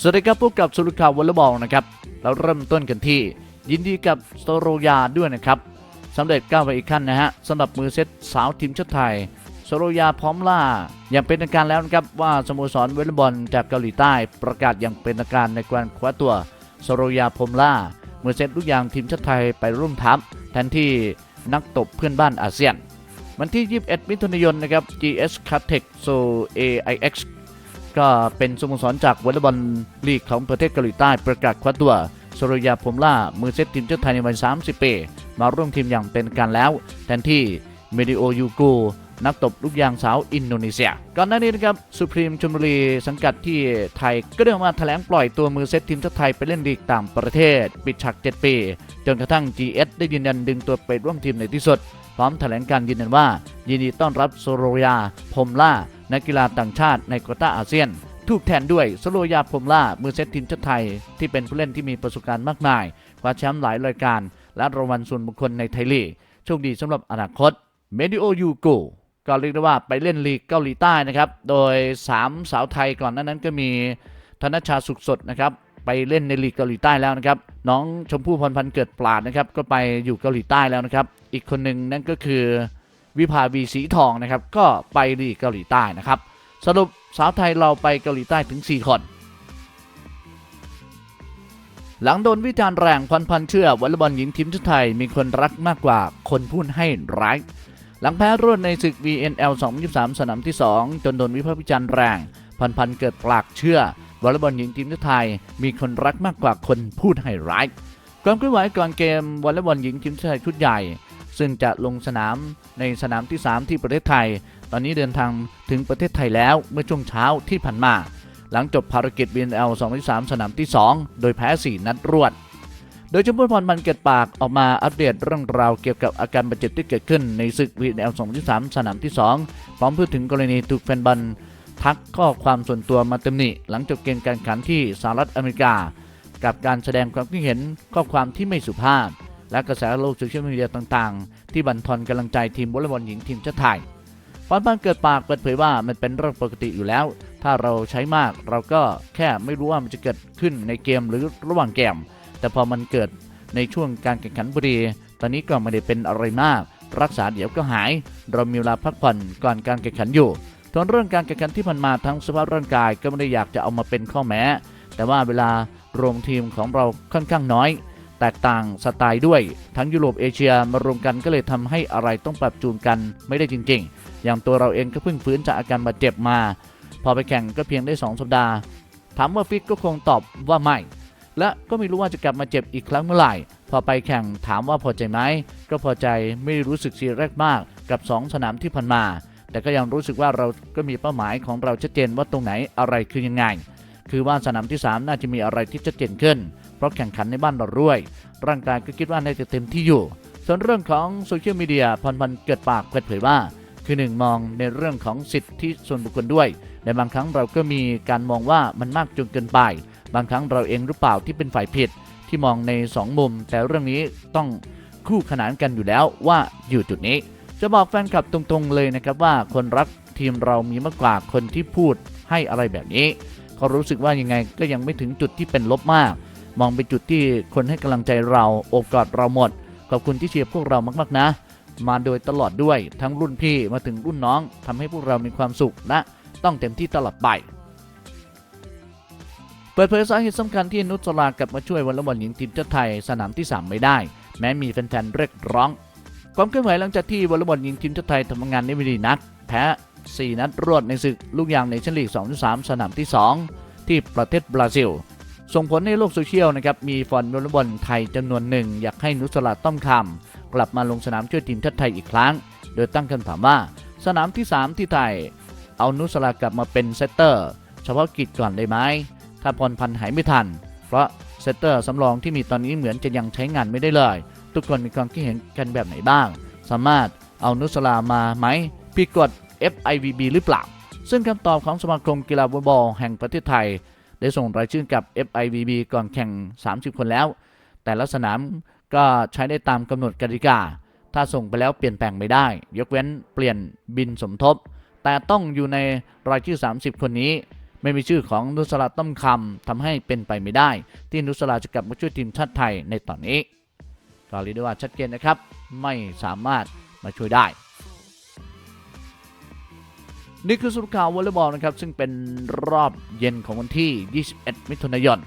สวัสดีครับพบกับสุรุข่าววอลเลย์บอลนะครับเราเริ่มต้นกันที่ ยินดีกับสโตโรยาด้วยนะครับสำเร็จก้าวไปอีกขั้นนะฮะสำหรับมือเซตสาวทีมชาติไทยสโตโรยาพร้อมล่า อย่างเป็นทางการแล้วนะครับว่าสโมสรวอลเลย์บอลจากเกาหลีใต้ประกาศอย่างเป็นทางการในการคว้าตัวสโตโรยาพรหมล่ามือเซตลูกยางทีมชาติไทยไปร่วมทัพแทนที่นักตบเพื่อนบ้านอาเซียน วันที่ 21 มิถุนายนนะครับ GS c a t e c โซ AIX ก็เป็นสโมสรจากวอลเลย์บอลลีกของประเทศเกาหลีใต้ประกาศคว้าตัวสโรยาพรมล่า มือเซตทีมชาติไทยในวัย 30 ปี มาร่วมทีมอย่างเป็นการแล้ว แทนที่เมดิโอยูกูนักตบลูกยางสาวอินโดนีเซีย ก่อนหน้านี้นะครับสุพรีมชลบุรีสังกัดที่ไทยก็ได้ออกมาแถลงปล่อยตัวมือเซตทีมชาติไทยไปเล่นลีกต่างประเทศ ปิดฉาก 7 ปี จนกระทั่ง GS ได้ยืนยันดึงตัวไปร่วมทีมในที่สุด พร้อมแถลงการยืนยันว่า ยินดีต้อนรับโซโรยาพรมล่า นักกีฬาต่างชาติในโควต้าอาเซียน ถูกแทนด้วยโซโรยาพรมล่ามือเซตทีมชาติไทย ที่เป็นผู้เล่นที่มีประสบการณ์มากมายคว้าแชมป์หลายรายการ และรางวัลส่วนบุคคลในไทยลีกโชคดีสำหรับอนาคตเมดิโอยูโกก็เรียกได้ว่าไปเล่นลีกเกาหลีใต้นะครับ โดย 3 สาวไทยก่อนน้านั้นก็มีธนชาสุขสดนะครับไปเล่นในลีกเกาหลีใต้แล้วนะครับ น้องชมพู่พรพันธ์เกิดปราดนะครับ ก็ไปอยู่เกาหลีใต้แล้วนะครับ อีกคนหนึ่งนั่นก็คือ วิภาวีสีทองนะครับ ก็ไปลีกเกาหลีใต้นะครับ สรุปสาวไทยเราไปเกาหลีใต้ถึง 4 คน หลังโดนวิจารณ์แรงพันพันเชื่อวอลเลย์บอลหญิงทีมชาติไทยมีคนรักมากกว่าคนพูดให้ร้าย หลังแพ้รวดในศึก VNL 2023 สนามที่ 2 จนโดนวิพากษ์วิจารณ์แรง พันพันเกิดปลากเชื่อวอลเลย์บอลหญิงทีมชาติไทย มีคนรักมากกว่าคนพูดให้ร้ายความเคลื่อนไหวก่อนเกมวอลเลย์บอลหญิงทีมชาติไทยชุดใหญ่ ซึ่งจะลงสนามในสนามที่ 3 ที่ประเทศไทย ตอนนี้เดินทางถึงประเทศไทยแล้วเมื่อช่วงเช้าที่ผ่านมา หลังจบภารกิจ VNL 203 สนามที่ 2 โดยแพ้ 4 นัดรวด โดยชมพูพรพันเกิดปากออกมาอัปเดตเรื่องราวเกี่ยวกับอาการบาดเจ็บที่เกิดขึ้นในศึก VNL 203 สนามที่ 2 พร้อมพูดถึงกรณีถูกแฟนบอลทักข้อความส่วนตัวมาตำหนิหลังจบเกมการแข่งขันที่สหรัฐอเมริกา กับการแสดงความคิดเห็นข้อความที่ไม่สุภาพ และกระแสโลกโซเชียลมีเดียต่างๆ ที่บั่นทอนกำลังใจทีมวอลเลย์บอลหญิงทีมชาติไทยพรพันธ์เกิดปากเปิดเผยว่ามันเป็นเรื่องปกติอยู่แล้ว ถ้าเราใช้มากเราก็แค่ไม่รู้ว่ามันจะเกิดขึ้นในเกมหรือระหว่างเกม แต่พอมันเกิดในช่วงการแข่งขันพอดีตอนนี้ก็ไม่ได้เป็นอะไรมาก รักษาเดี๋ยวก็หาย เรามีเวลาพักผ่อนก่อนการแข่งขันอยู่ส่วนเรื่องการแข่งขันที่ผ่านมาทั้งสภาพร่างกายก็ไม่ได้อยากจะเอามาเป็นข้อแม้ แต่ว่าเวลารวมทีมของเราค่อนข้างน้อย แตกต่างสไตล์ด้วย ทั้งยุโรปเอเชียมารวมกันก็เลยทำให้อะไรต้องปรับจูนกันไม่ได้จริง ๆ อย่างตัวเราเองก็เพิ่งฟื้นจากอาการบาดเจ็บมา พอไปแข่งก็เพียงได้ 2 สัปดาห์ ถามว่าฟิตก็คงตอบว่าไม่ และก็ไม่รู้ว่าจะกลับมาเจ็บอีกครั้งเมื่อไหร่ พอไปแข่งถามว่าพอใจไหมก็พอใจไม่รู้สึกเสียแรกมากกับ 2 สนามที่ผ่านมา แต่ก็ยังรู้สึกว่าเราก็มีเป้าหมายของเราชัดเจนว่าตรงไหนอะไรคือยังไง คือว่าสนามที่ 3 น่าจะมีอะไรที่ชัดเจนขึ้น เพราะแข่งขันในบ้านเราด้วย ร่างกายก็คิดว่าน่าจะเต็มที่อยู่ ส่วนเรื่องของโซเชียลมีเดียพรพันเกิดปากเปิดเผยว่า คือหนึ่งมองในเรื่องของสิทธิส่วนบุคคลด้วยในบางครั้งเราก็มีการมองว่ามันมากจนเกินไป บางครั้งเราเองหรือเปล่าที่เป็นฝ่ายผิดที่มองใน 2 มุม แต่เรื่องนี้ต้องคู่ขนานกันอยู่แล้วว่าอยู่จุดนี้ จะบอกแฟนคลับตรงๆเลยนะครับว่าคนรักทีมเรามีมากกว่าคนที่พูดให้อะไรแบบนี้เขารู้สึกว่ายังไงก็ยังไม่ถึงจุดที่เป็นลบมาก มองไปจุดที่คนให้กำลังใจเราโอบกอดเราหมด ขอบคุณที่เชียร์พวกเรามากๆนะ มาโดยตลอดด้วยทั้งรุ่นพี่มาถึงรุ่นน้องทำให้พวกเรามีความสุขและต้องเต็มที่ตลอดไปเปิดเผยสาเหตุสำคัญที่นุชลากลับมาช่วยวอลเลย์บอลหญิงทีมชาติไทยสนามที่ 3 ไม่ได้ แม้มีแฟนๆเรียกร้อง ความเคลื่อนไหวหลังจากที่วอลเลย์บอลหญิงทีมชาติไทยทำงานในวิดีนัด แพ้ 4 นัดรวดในศึกลูกยางในชั้นลีก 2-3 สนามที่ 2 ที่ประเทศบราซิล ส่งผลในโลกโซเชียลนะครับมีแฟนวอลเลย์บอลไทยจำนวนหนึ่ง อยากให้นุชลาต้อมคำกลับมาลงสนามช่วยทีมชาติไทยอีกครั้ง โดยตั้งคำถามว่า สนามที่ 3 ที่ไทย เอานุสลากลับมาเป็นเซตเตอร์ เฉพาะกิจก่อนได้ไหมถ้าพรพันธ์หายไม่ทัน เพราะเซตเตอร์สำรองที่มีตอนนี้เหมือนจะยังใช้งานไม่ได้เลย ทุกคนมีความคิดเห็นกันแบบไหนบ้าง สามารถเอานุสลามาไหมพี่กด FIVB หรือเปล่าซึ่งคำตอบของสมาคมกีฬาวอลบอลแห่งประเทศไทย ได้ส่งรายชื่อกับ FIVB ก่อนแข่ง 30 คนแล้ว แต่ละสนามก็ใช้ได้ตามกำหนดกติกา ถ้าส่งไปแล้วเปลี่ยนแปลงไม่ได้ ยกเว้นเปลี่ยนบินสมทบ แต่ต้องอยู่ในรายชื่อ 30 คนนี้ ไม่มีชื่อของนุสราต้อมคำทำให้เป็นไปไม่ได้ ที่นุสราจะกลับมาช่วยทีมชาติไทยในตอนนี้ก็เรียกได้ว่าชัดเจนนะครับ ไม่สามารถมาช่วยได้ นี่คือสรุปข่าววอลเลย์บอลนะครับซึ่งเป็นรอบเย็นของวันที่ 21 มิถุนายน